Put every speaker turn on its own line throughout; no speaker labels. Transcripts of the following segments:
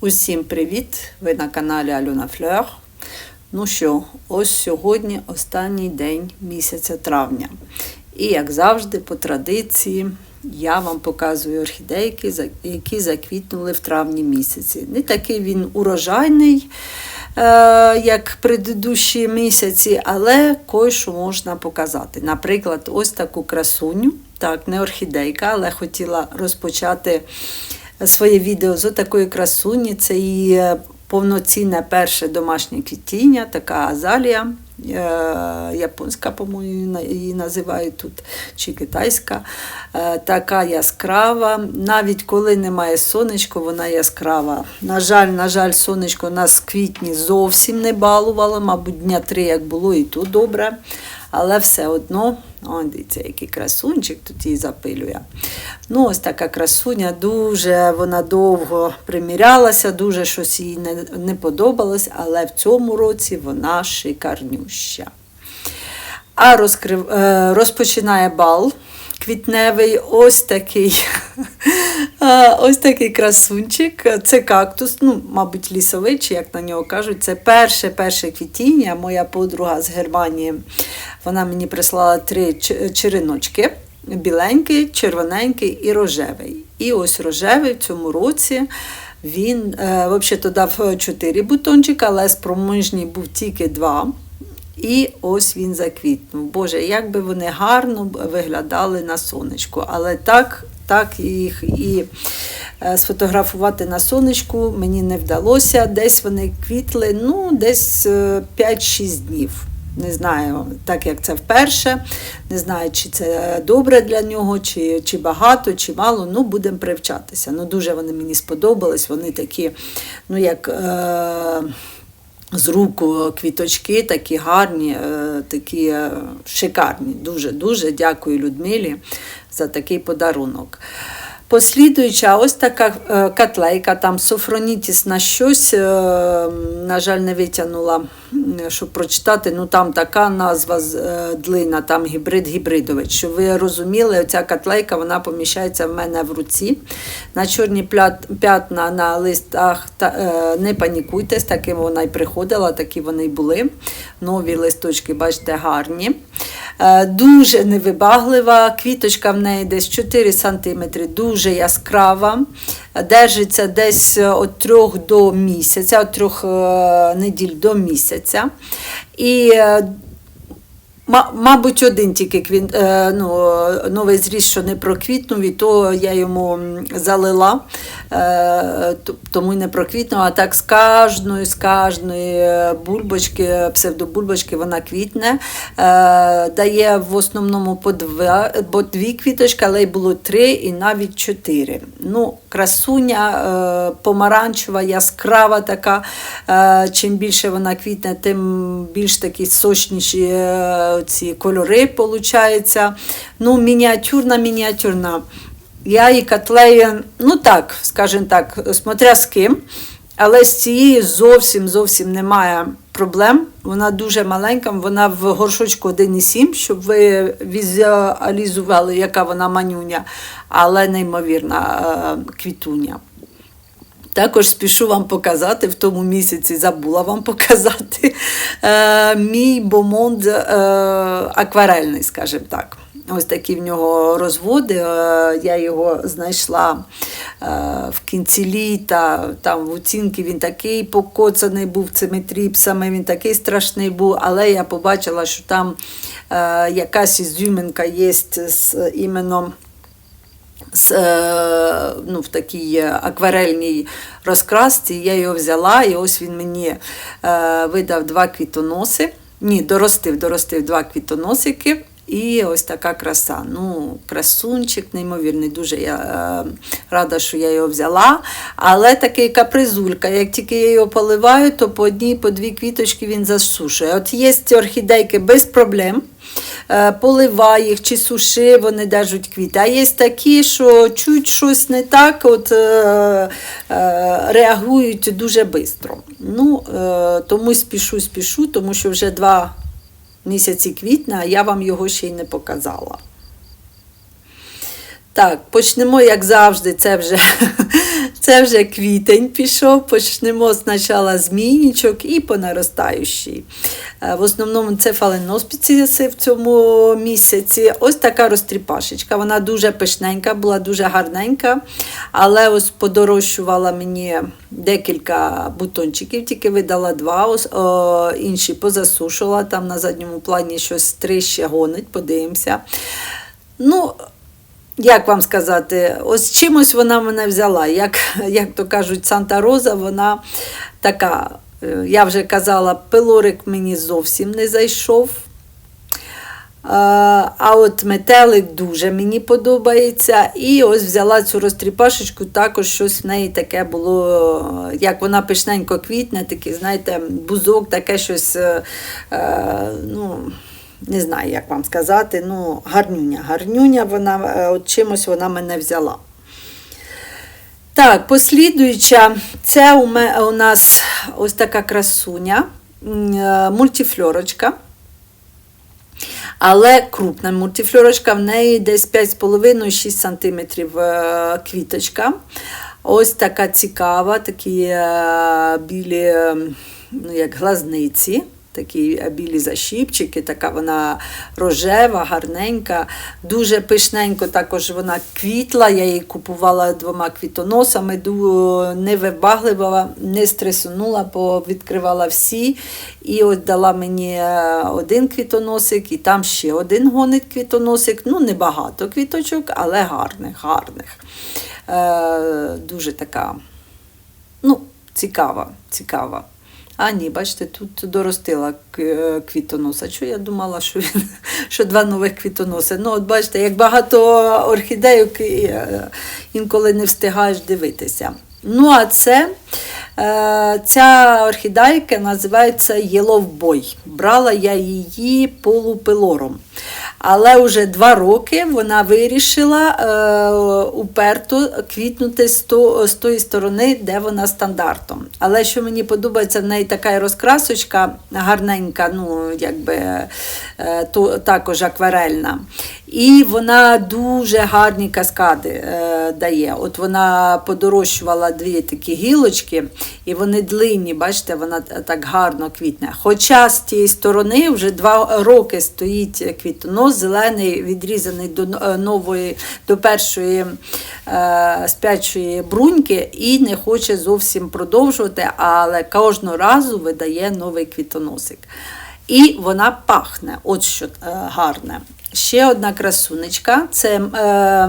Усім привіт! Ви на каналі Альона Флер. Ну що, ось сьогодні останній день місяця травня. І як завжди, по традиції, я вам показую орхідейки, які заквітнули в травні місяці. Не такий він урожайний, е, як предыдущі місяці, але кое-що можна показати. Наприклад, ось таку красуню. Так, не орхідейка, але хотіла розпочати своє відео з такої красуні. Це її повноцінне перше домашнє квітіння, така азалія. е, Японська, по-моєму, її називають тут, чи китайська, Е, така яскрава. Навіть коли немає сонечка, вона яскрава. На жаль, на жаль, сонечко нас в квітні зовсім не балувало, мабуть, дня три як було, і тут добре. Але все одно, о, дивіться, який красунчик тут її запилює. Ну, ось така красуня, дуже вона довго примірялася, дуже щось їй не, не подобалось, але в цьому році вона шикарнюща. А розкрив, е, розпочинає бал квітневий ось такий, е, ось такий красунчик. Це кактус, ну, мабуть, лісовий, чи як на нього кажуть. Це перше перше квітіння. Моя подруга з Германії. Вона мені прислала три череночки. Біленький, червоненький і рожевий. І ось рожевий в цьому році він е, взагалі дав 4 бутончика, але спроможній був тільки два. І ось він заквітнув. Боже, як би вони гарно виглядали на сонечку. Але так, так їх і е, сфотографувати на сонечку мені не вдалося. Десь вони квітли, ну, десь е, 5-6 днів. Не знаю, так як це вперше. Не знаю, чи це добре для нього, чи, чи багато, чи мало. Ну, будемо привчатися. Ну, дуже вони мені сподобались. Вони такі, ну, як. Е- з руку квіточки такі гарні, е, такі е, шикарні. Дуже-дуже дякую Людмилі за такий подарунок. Послідуюча ось така е, котлейка, там софронітіс на щось, на жаль, не витягнула, щоб прочитати. Ну там така назва е, длина, там гібрид гібридович. Щоб ви розуміли, оця котлейка вона поміщається в мене в руці. На чорні п'ятна на листах та, е, не панікуйте, з такими вона й приходила, такі вони й були. Нові листочки, бачите, гарні. Е, Дуже невибаглива, квіточка в неї десь 4 см, дуже яскрава. Держиться десь від трьох до місяця, від трьох неділь до місяця. І е, Мабуть, один тільки квін, е, ну, новий зріс, що не проквітнув, і то я йому залила, е, тому й не проквітнув. А так з кожної, з кожної бульбочки, псевдобульбочки вона квітне. Е, дає в основному по, два, по дві квіточки, але й було три і навіть чотири. Ну, красуня помаранчева, яскрава така. Чим більше вона квітне, тим більш такі сочніші ці кольори получаються. Ну, мініатюрна, мініатюрна. Я і котлею, ну так, скажімо так, смотря з ким. Але з цією зовсім зовсім немає проблем. Вона дуже маленька, вона в горшочку 1,7, щоб ви візуалізували, яка вона манюня, але неймовірна е, квітуня. Також спішу вам показати, в тому місяці забула вам показати е, мій бомонд е, акварельний, скажімо так. Ось такі в нього розводи. Е, я його знайшла е, в кінці літа. Там в оцінки він такий покоцаний був цими тріпсами, він такий страшний був, але я побачила, що там е, якась ізюминка є з е, ну, в такій акварельній розкрасці. Я його взяла, і ось він мені е, видав два квітоноси. Ні, доростив, доростив два квітоносики. І ось така краса. Ну, красунчик, неймовірний. Дуже я е, рада, що я його взяла. Але такий капризулька. Як тільки я його поливаю, то по одній, по дві квіточки він засушує. От є орхідейки без проблем. Е, Поливай їх чи суши, вони держать квіти. А є такі, що чуть щось не так, от, е, е, реагують дуже швидко. Ну, е, тому спішу, спішу, тому що вже два місяці квітня, а я вам його ще й не показала. Так, почнемо, як завжди, це вже Це вже квітень пішов, почнемо спочатку з мінічок і по наростаючій. Е, В основному це фаленоспіціси в цьому місяці. Ось така розтріпашечка. Вона дуже пишненька, була дуже гарненька, але ось подорожчувала мені декілька бутончиків, тільки видала два, ось, о, інші позасушила. Там на задньому плані щось три ще гонить, подивимося. Ну, як вам сказати, ось чимось вона мене взяла. Як, як то кажуть, Санта Роза, вона така, е, я вже казала, пилорик мені зовсім не зайшов. А от метелик дуже мені подобається. І ось взяла цю розтріпашечку, також щось в неї таке було, як вона пишненько квітне, такий, знаєте, бузок, таке щось. е, е, ну, не знаю, як вам сказати, ну, гарнюня. Гарнюня, вона, е, от чимось вона мене взяла. Так, послідуюча, це у, нас ось така красуня, е, мультифльорочка. Але крупна мультифльорочка, в неї десь 5,5-6 см е, квіточка. Ось така цікава, такі білі, ну, як глазниці. Такі білі защіпчики, така вона рожева, гарненька, дуже пишненько також вона квітла. Я її купувала двома квітоносами, не вибаглива, не стресунула, відкривала всі. І от дала мені е, один квітоносик, і там ще один гонить квітоносик. Ну, небагато квіточок, але гарних, гарних. Е, дуже така, ну, цікава, цікава. А ні, бачите, тут доростила е, квітоноса. Що я думала, що, він, що два нових квітоноси. Ну, от бачите, як багато орхідейок, е, інколи не встигаєш дивитися. Ну, а це ця орхідейка називається Boy. Брала я її полупилором. Але вже два роки вона вирішила е, уперто квітнути з, то, з тої сторони, де вона стандартом. Але що мені подобається, в неї така розкрасочка гарненька, ну якби е, то, також акварельна. І вона дуже гарні каскади е, дає. От вона подорожчувала дві такі гілочки, і вони длинні, бачите, вона так гарно квітне. Хоча з тієї сторони вже два роки стоїть квітонос, зелений, відрізаний до е, нової, до першої е, спячої бруньки, і не хоче зовсім продовжувати, але кожного разу видає новий квітоносик. І вона пахне, от що е, гарне. Ще одна красунечка це е,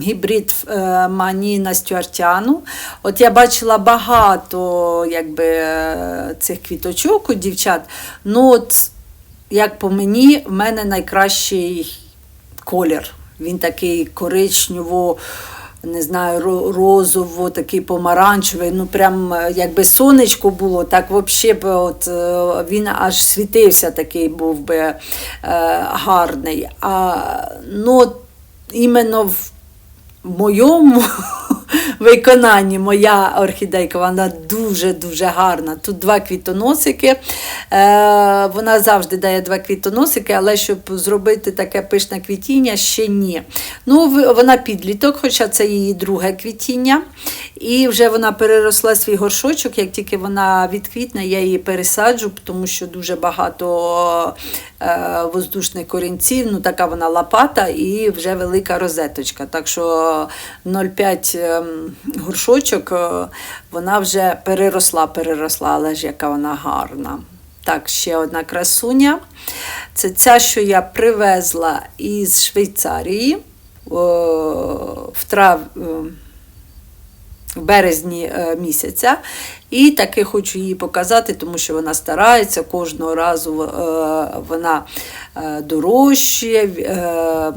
гібрид е, Маніна Стюартяну. От я бачила багато якби, е, цих квіточок у дівчат. Ну, от, як по мені, в мене найкращий колір. Він такий коричнево, не знаю, розово, такий помаранчевий. Ну, прям е, якби сонечко було, так взагалі б от, е, він аж світився, такий був би е, гарний. А ну, іменно в моєму виконанні моя орхідейка, вона дуже-дуже гарна. Тут два квітоносики. Е, вона завжди дає два квітоносики, але щоб зробити таке пишне квітіння, ще ні. Ну, вона підліток, хоча це її друге квітіння. І вже вона переросла свій горшочок. Як тільки вона відквітне, я її пересаджу, тому що дуже багато е, воздушних корінців. Ну, така вона лопата і вже велика розеточка. Так що 0,5 ем, горшочок е, вона вже переросла, переросла, але ж яка вона гарна. Так, ще одна красуня. Це ця, що я привезла із Швейцарії о, в трав. е, в березні е, місяця. І таки хочу її показати, тому що вона старається кожного разу е, вона е, дорожчає, е, е,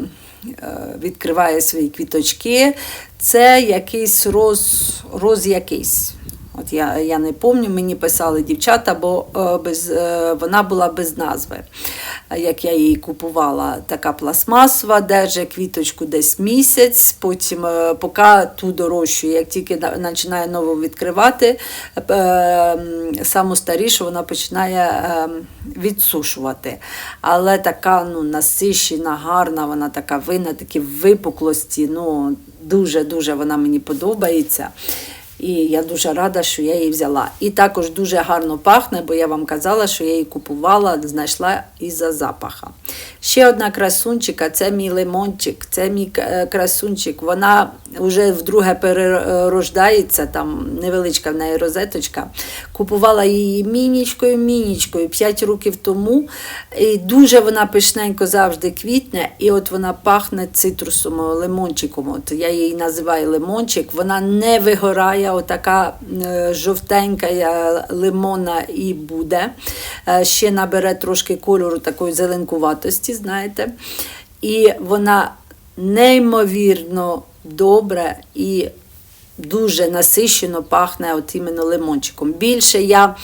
відкриває свої квіточки. Це якийсь роз, роз якийсь. От я, я не пам'ятаю, мені писали дівчата, бо е, без, е, вона була без назви. Як я її купувала, така пластмасова, держить квіточку десь місяць, потім е, поки ту дорожчу, як тільки починає нову відкривати, саму старішу вона починає відсушувати. Але така ну, насищена, гарна, вона така винна, такі випуклості. ну, Дуже-дуже вона мені подобається. І я дуже рада, що я її взяла. І також дуже гарно пахне, бо я вам казала, що я її купувала, знайшла із-за запаха. Ще одна красунчика це мій лимончик, це мій е, красунчик. Вона вже вдруге перерождається, там невеличка в неї розеточка. Купувала її мінічкою, мінічкою 5 років тому. І дуже вона пишненько завжди квітне, і от вона пахне цитрусом, лимончиком. От я її називаю лимончик. Вона не вигорає, отака е, жовтенька е, лимона і буде. Е, Ще набере трошки кольору такої зеленкуватості, знаєте. І вона неймовірно добре і дуже насищено пахне от іменно лимончиком. Більше я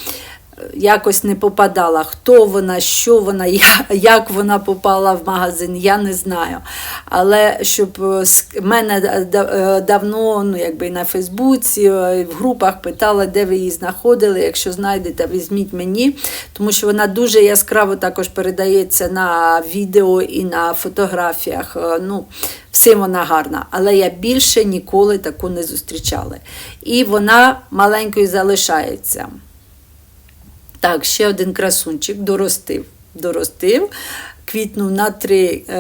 якось не попадала, хто вона, що вона, як вона попала в магазин, я не знаю. Але щоб е, з мене да- е, давно, ну якби на Фейсбуці, е, в групах питали, де ви її знаходили. Якщо знайдете, візьміть мені, тому що вона дуже яскраво також передається на відео і на фотографіях. Е, Ну, Всім вона гарна, але я більше ніколи таку не зустрічала. І вона маленькою залишається. Так, ще один красунчик доростив. Доростив, квітнув на три, е,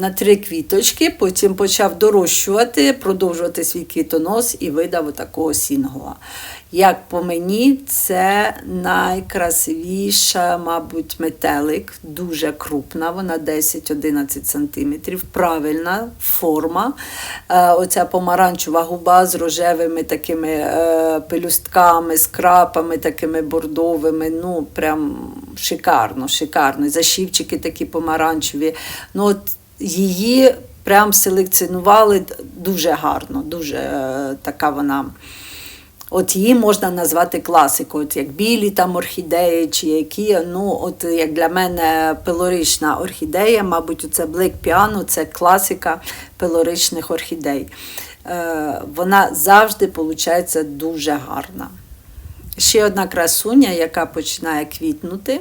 на три квіточки, потім почав дорощувати, продовжувати свій квітонос і видав такого сінгла. Як по мені, це найкрасивіша, мабуть, метелик, дуже крупна, вона 10-11 см, правильна форма. Е, Оця помаранчева губа з рожевими такими е, пелюстками, з крапами такими бордовими. Ну, прям шикарно, шикарно. І Защівчики такі помаранчеві. Ну, от її прям селекціонували дуже гарно, дуже е, така вона. От її можна назвати класикою, от як білі там орхідеї, чи які. Ну, от як для мене пилорична орхідея, мабуть, це блик піано це класика пилоричних орхідей. Е, вона завжди виходить дуже гарна. Ще одна красуня, яка починає квітнути.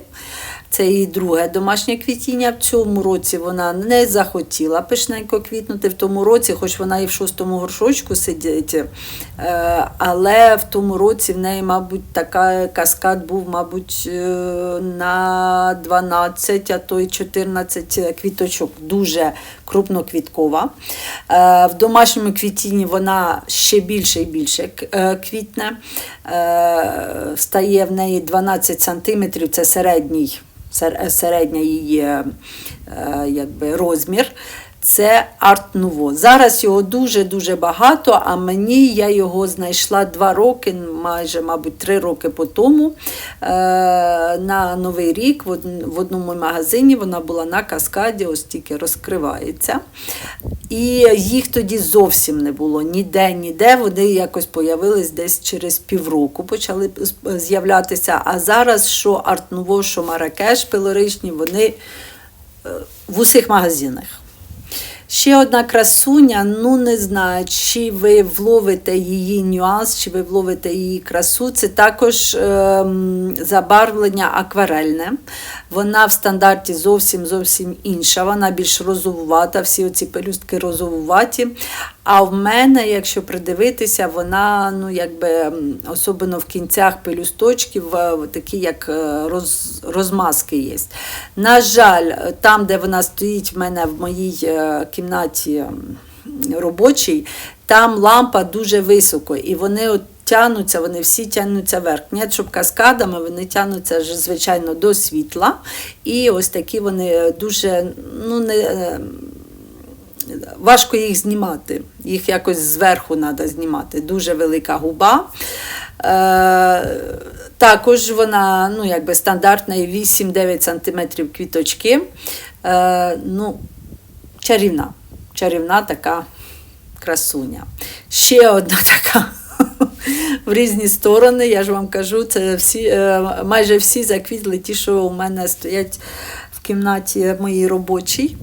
Це її друге домашнє квітіння. В цьому році вона не захотіла пишненько квітнути. В тому році, хоч вона і в шостому горшочку сидить, е, але в тому році в неї, мабуть, така каскад був, мабуть, е, на 12, а то й 14 квіточок. Дуже крупноквіткова. Е, В домашньому квітінні вона ще більше і більше квітне. Стає в неї 12 см, це середній, сер- середній її е, якби, розмір. Це Арт Нуво. Зараз його дуже-дуже багато, а мені я його знайшла два роки, майже, мабуть, три роки по тому. Е, на Новий рік в од- в одному магазині вона була на каскаді, ось тільки розкривається. І їх тоді зовсім не було ніде, ніде. Вони якось появились десь через півроку, почали з'являтися. А зараз що Арт Нуво, що Маракеш пилоричні, вони е, в усіх магазинах. Ще одна красуня, ну не знаю, чи ви вловите її нюанс, чи ви вловите її красу. Це також ем, забарвлення акварельне. Вона в стандарті зовсім зовсім інша. Вона більш розовувата, всі оці пелюстки розовуваті. А в мене, якщо придивитися, вона, ну якби особливо в кінцях пелюсточків, е, такі як е, роз, розмазки є. На жаль, е, там, де вона стоїть в мене в моїй е, кімнаті робочій, там лампа дуже високо, і вони от тягнуться, вони всі тягнуться вверх. Ні, щоб каскадами вони тягнуться звичайно, до світла. І ось такі вони дуже, ну, не. е, Важко їх знімати, їх якось зверху треба знімати. Дуже велика губа. Е, також вона ну, якби стандартна 8-9 см квіточки. Е, ну, чарівна. Чарівна така красуня. Ще одна така в різні сторони. Я ж вам кажу, це всі, е, майже всі заквітли ті, що у мене стоять в кімнаті моїй робочій.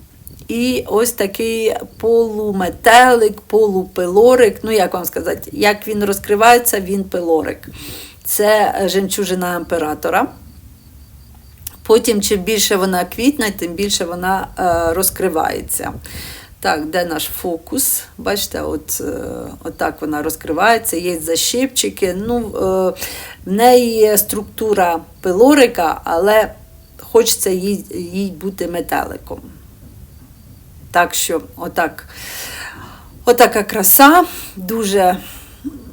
І ось такий полуметелик, полупилорик. Ну, як вам сказати, як він розкривається, він пилорик. Це жемчужина імператора. Потім, чим більше вона квітне, тим більше вона е, розкривається. Так, де наш фокус? Бачите, от, е, отак вона розкривається, є защипчики. Ну, е, в неї є структура пилорика, але хочеться їй, їй бути метеликом. Так що, отак, отака краса, дуже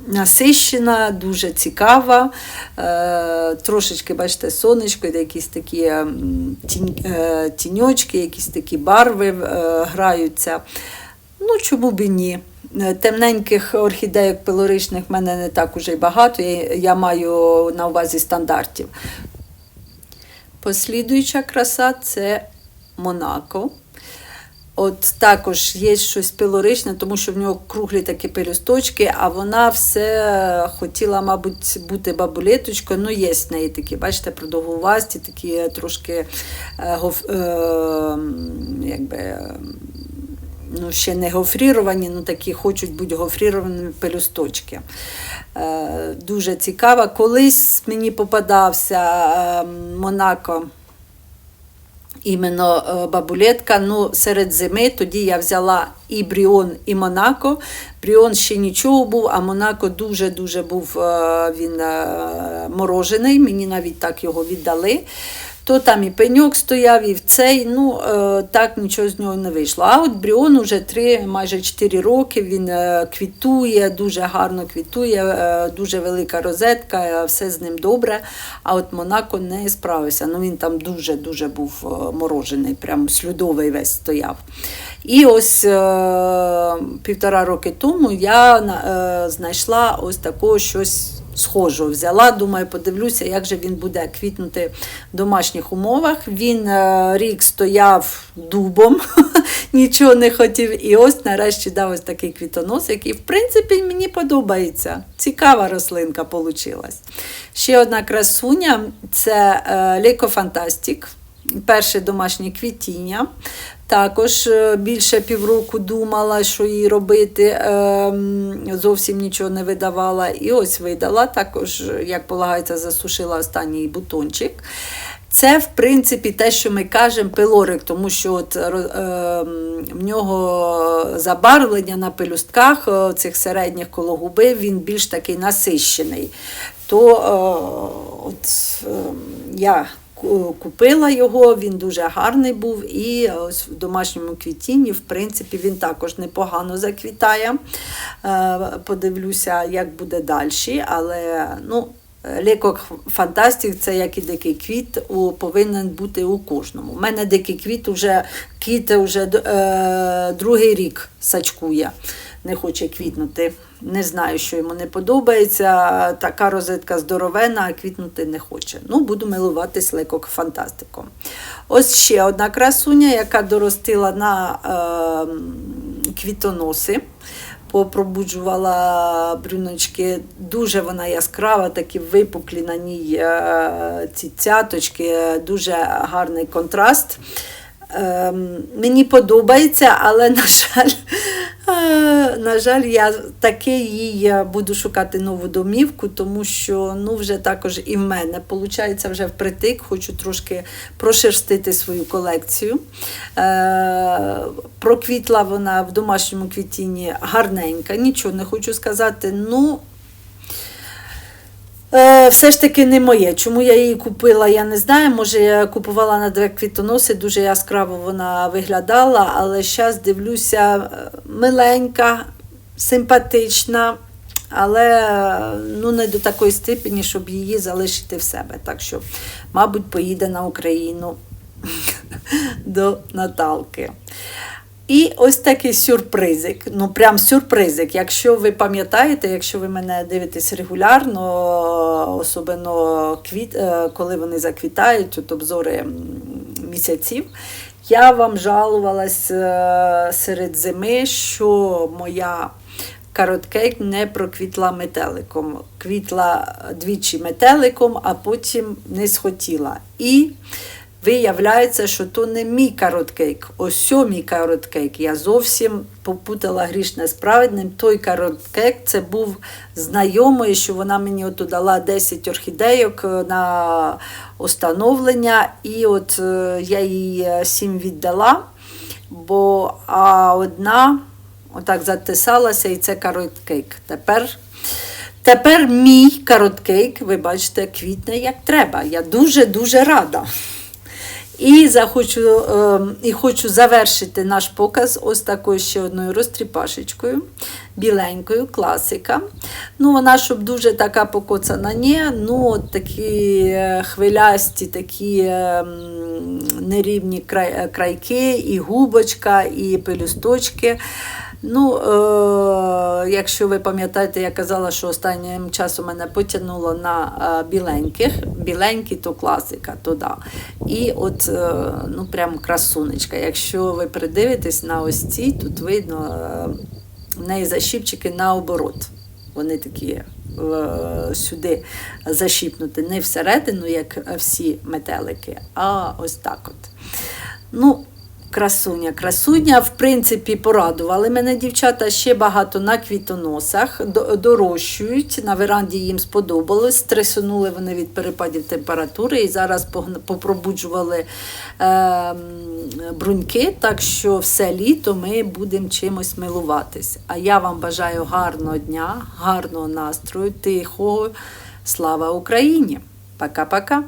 насищена, дуже цікава. Е, трошечки, бачите, сонечко, якісь такі е, тіньочки, якісь такі барви е, граються. Ну, чому б ні? Темненьких орхідеїк пилоричних в мене не так уже й багато, я маю на увазі стандартів. Послідуюча краса це Монако. От також є щось пилоричне, тому що в нього круглі такі пелюсточки, а вона все хотіла, мабуть, бути бабулеточкою. Ну, є в неї такі, бачите, продовгувасті, такі трошки е, е, якби, ну, ще не гофріровані, ну такі хочуть бути гофріровані пелюсточки. Е, дуже цікаво. Колись мені попадався е, Монако іменно е, бабулетка. Ну, серед зими тоді я взяла і Бріон, і Монако. Бріон ще нічого був, а Монако дуже-дуже був е, він е, морожений. Мені навіть так його віддали. То там і пеньок стояв, і в цей, ну е, так нічого з нього не вийшло. А от Бріон уже 3, майже 4 роки, він е, квітує, дуже гарно квітує, е, дуже велика розетка, все з ним добре. А от Монако не справився. Ну Він там дуже-дуже був морожений, прям слюдовий весь стояв. І ось півтора роки тому я знайшла ось такого щось схожого. Взяла, думаю, подивлюся, як же він буде квітнути в домашніх умовах. Він е, рік стояв дубом, нічого не хотів. І ось нарешті дав ось такий квітонос, який, в принципі, мені подобається. Цікава рослинка вийшла. Ще одна красуня це Ліко Лейкофантастік. Перше домашнє квітіння. Також е, більше півроку думала, що їй робити, ем, зовсім нічого не видавала. І ось видала, також, як полагається, засушила останній бутончик. Це, в принципі, те, що ми кажемо, пилорик, тому що от, е, в нього забарвлення на пелюстках е, цих середніх коло губи, він більш такий насищений. То е, от, е, я купила його, він дуже гарний був. І ось в домашньому квітінні, в принципі, він також непогано заквітає. Е, Подивлюся, як буде далі. Але ну, Лекок Фантастик це як і дикий квіт, повинен бути у кожному. У мене дикий квіт уже квіт уже е, другий рік сачкує, не хоче квітнути. Не знаю, що йому не подобається. Така розетка здоровена, а квітнути не хоче. Ну, буду милуватись лекок фантастиком. Ось ще одна красуня, яка доростила на е, квітоноси попробуджувала брюночки. Дуже вона яскрава, такі випуклі на ній е, ці цяточки, дуже гарний контраст. Ем, Мені подобається, але, на жаль, е, на жаль, я таки їй е, буду шукати нову домівку, тому що ну, вже також і в мене виходить вже впритик, хочу трошки прошерстити свою колекцію. Е, Проквітла вона в домашньому квітінні гарненька, нічого не хочу сказати. ну... Е, Все ж таки не моє. Чому я її купила, я не знаю. Може, я купувала на квітоноси, дуже яскраво вона виглядала, але зараз дивлюся, е, миленька, симпатична, але е, ну, не до такої степені, щоб її залишити в себе. Так що, мабуть, поїде на Україну до Наталки. І ось такий сюрпризик. Ну, прям сюрпризик. Якщо ви пам'ятаєте, якщо ви мене дивитесь регулярно, особливо квіт, е, коли вони заквітають, от обзори місяців, я вам жалувалась е, серед зими, що моя короткейк не проквітла метеликом. Квітла двічі метеликом, а потім не схотіла. І Виявляється, що то не мій кароткейк, ось сьо мій кароткейк. Я зовсім попутала грішне з праведним. Той кароткейк це був знайомий, що вона мені от дала 10 орхідейок е, на установлення, і от е, я їй 7 віддала. бо а одна отак затисалася, і це кароткейк. Тепер, тепер мій кароткейк, ви бачите, квітне як треба. Я дуже-дуже рада. І захочу, е, і хочу завершити наш показ ось такою ще одною розтріпашечкою, біленькою, класика. Ну, вона, щоб дуже така покоцана, ні, ну, от такі е, хвилясті, такі е, нерівні е, крайки, і губочка, і пелюсточки. Ну, е, якщо ви пам'ятаєте, я казала, що останнім часом мене потягнуло на е, біленьких. Біленькі то класика, то да. І от е, ну, прям красунечка. Якщо ви придивитесь на ось ці, тут видно е, в неї защіпчики наоборот. Вони такі сюди защіпнуті, не всередину, як всі метелики, а ось так от. Ну, Красуня, красуня, в принципі, порадували мене дівчата ще багато на квітоносах, дорощують. На веранді їм сподобалось. Стресунули вони від перепадів температури і зараз попробуджували е, бруньки, так що все літо ми будемо чимось милуватись. А я вам бажаю гарного дня, гарного настрою, тихого. Слава Україні! Пока-пока!